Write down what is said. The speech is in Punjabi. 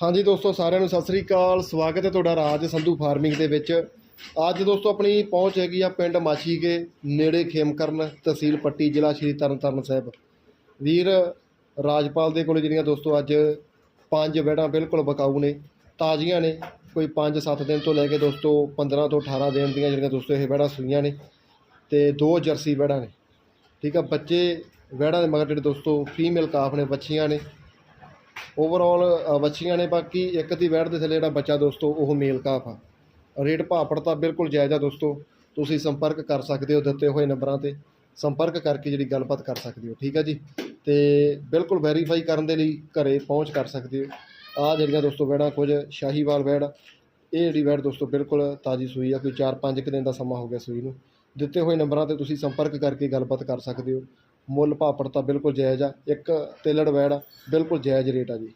ਹਾਂਜੀ ਦੋਸਤੋ, ਸਾਰਿਆਂ ਨੂੰ ਸਤਿ ਸ੍ਰੀ ਅਕਾਲ। ਸਵਾਗਤ ਹੈ ਤੁਹਾਡਾ ਰਾਜ ਸੰਧੂ ਫਾਰਮਿੰਗ ਦੇ ਵਿੱਚ। ਅੱਜ ਦੋਸਤੋ, ਆਪਣੀ ਪਹੁੰਚ ਹੈਗੀ ਆ ਪਿੰਡ ਮਾਛੀਕੇ ਨੇੜੇ ਖੇਮਕਰਨ ਤਹਿਸੀਲ ਪੱਟੀ, ਜ਼ਿਲ੍ਹਾ ਸ਼੍ਰੀ ਤਰਨਤਾਰਨ ਸਾਹਿਬ। ਵੀਰ ਰਾਜਪਾਲ ਦੇ ਕੋਲ ਜਿਹੜੀਆਂ ਦੋਸਤੋ, ਅੱਜ ਪੰਜ ਵੈੜਾਂ ਬਿਲਕੁਲ ਬਕਾਊ ਨੇ, ਤਾਜ਼ੀਆਂ ਨੇ। ਕੋਈ 5-7 ਦਿਨ ਤੋਂ ਲੈ ਕੇ ਦੋਸਤੋ 15 ਤੋਂ 18 ਦਿਨ ਦੀਆਂ ਜਿਹੜੀਆਂ ਦੋਸਤੋ, ਇਹ ਵੈੜਾਂ ਸੂਈਆਂ ਨੇ ਤੇ ਦੋ ਜਰਸੀ ਵੈੜਾਂ ਨੇ। ਠੀਕ ਆ, ਬੱਚੇ ਵੈੜਾਂ ਦੇ ਮਗਰ ਜਿਹੜੇ ਦੋਸਤੋ, ਫੀਮੇਲ ਕਾਫ ਨੇ, ਬੱਚੀਆਂ ਨੇ। ਓਵਰਆਲ ਬੱਚੀਆਂ ਨੇ ਬਾਕੀ ਇੱਕ ਦੀ ਵੈੜ ਦੇ ਥੱਲੇ ਜਿਹੜਾ ਬੱਚਾ ਦੋਸਤੋ, ਉਹ ਮੇਲ ਕਾਫ ਆ। ਰੇਟ ਭਾਪੜ ਤਾਂ ਬਿਲਕੁਲ ਜਾਇਜ਼ ਆ ਦੋਸਤੋ। ਤੁਸੀਂ ਸੰਪਰਕ ਕਰ ਸਕਦੇ ਹੋ ਦਿੱਤੇ ਹੋਏ ਨੰਬਰਾਂ ਤੇ। ਸੰਪਰਕ ਕਰਕੇ ਜਿਹੜੀ ਗੱਲਬਾਤ ਕਰ ਸਕਦੇ ਹੋ, ਠੀਕ ਆ ਜੀ? ਤੇ ਬਿਲਕੁਲ ਵੈਰੀਫਾਈ ਕਰਨ ਦੇ ਲਈ ਘਰੇ ਪਹੁੰਚ ਕਰ ਸਕਦੇ ਹੋ। ਆ ਜਿਹੜੀਆਂ ਦੋਸਤੋ ਵੈੜਾਂ ਕੁਝ ਸ਼ਾਹੀਵਾਲ ਵੈੜ ਆ। ਇਹ ਜਿਹੜੀ ਵੈੜ ਦੋਸਤੋ ਬਿਲਕੁਲ ਤਾਜ਼ੀ ਸੂਈ ਆ, ਕੋਈ 4-5 ਕੁ ਦਿਨ ਦਾ ਸਮਾਂ ਹੋ ਗਿਆ ਸੂਈ ਨੂੰ। ਦਿੱਤੇ ਹੋਏ ਨੰਬਰਾਂ ਤੇ ਤੁਸੀਂ ਸੰਪਰਕ ਕਰਕੇ ਗੱਲਬਾਤ ਕਰ ਸਕਦੇ ਹੋ। ਮੁੱਲ ਭਾਪੜ ਤਾਂ ਬਿਲਕੁਲ ਜਾਇਜ਼ ਆ, ਇੱਕ ਤੇਲੜ ਵੈੜ ਆ ਬਿਲਕੁਲ ਜਾਇਜ਼ ਰੇਟ ਆ ਜੀ।